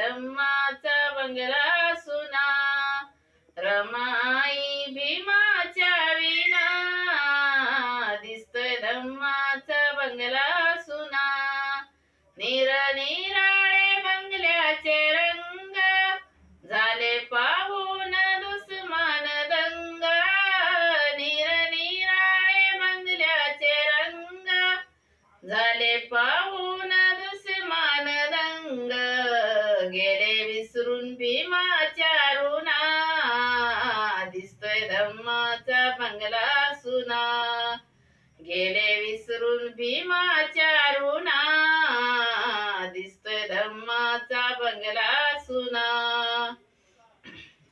धम्माचा बंगला सुना रमाई भीमाच्या विना दिसतोय धम्माचा बंगला सुना निरनिराळे बंगल्याचे रंग. झाले पाहून दुस्मान दंग निरनिराळे बंगल्याचे रंग. झाले पा धम्माचा बंगला सुना. गेले विसरून भीमाच्या ऋणा दिसतोय धम्माचा बंगला सुना.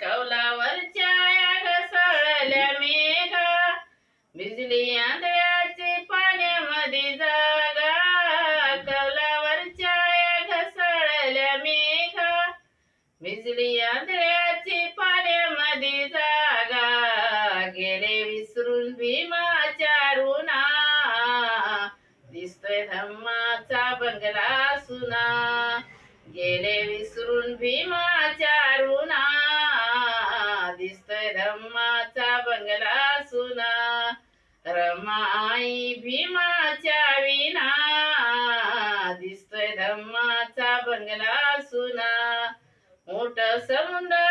कौलावरच्या या घसळल्या मेघा. बिजली आंधळ्याचे पाण्यामध्ये जागा. कौलावरच्या या घसळल्या मेघा. बिजली आंधळ्या गेले विसरून भीमाच्या रुणा दिसतोय धम्माचा बंगला सुना. रमाई भीमाच्या विना दिसतोय धम्माचा बंगला सुना. मोठ समुद्र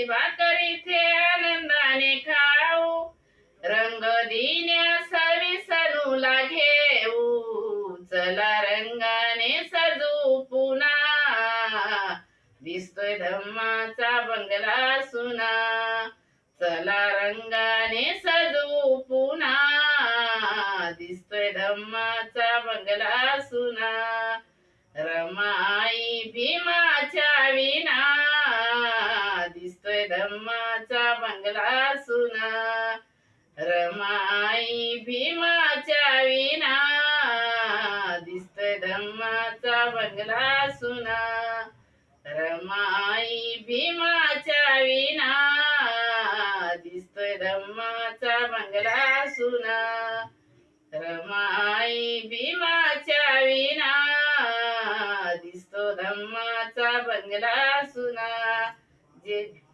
भाजी भाकरीचे आनंदाने खाऊ रंग दिन्या विसरू घेऊ. चला रंगाने सजू पुन्हा. दिसतोय धम्माचा बंगला सुना. चला रंगाने सजू पुन्हा. दिसतोय धम्माचा बंगला सुना. रमाई भीमा सुना रमाई भीमाच्या विना दिसत धम्माचा बंगला सुना. रमाई भीमाच्या विना दिसत धम्माचा बंगला सुना. रमाई भीमाच्या विना दिसतो धम्माचा बंगला सुना. जे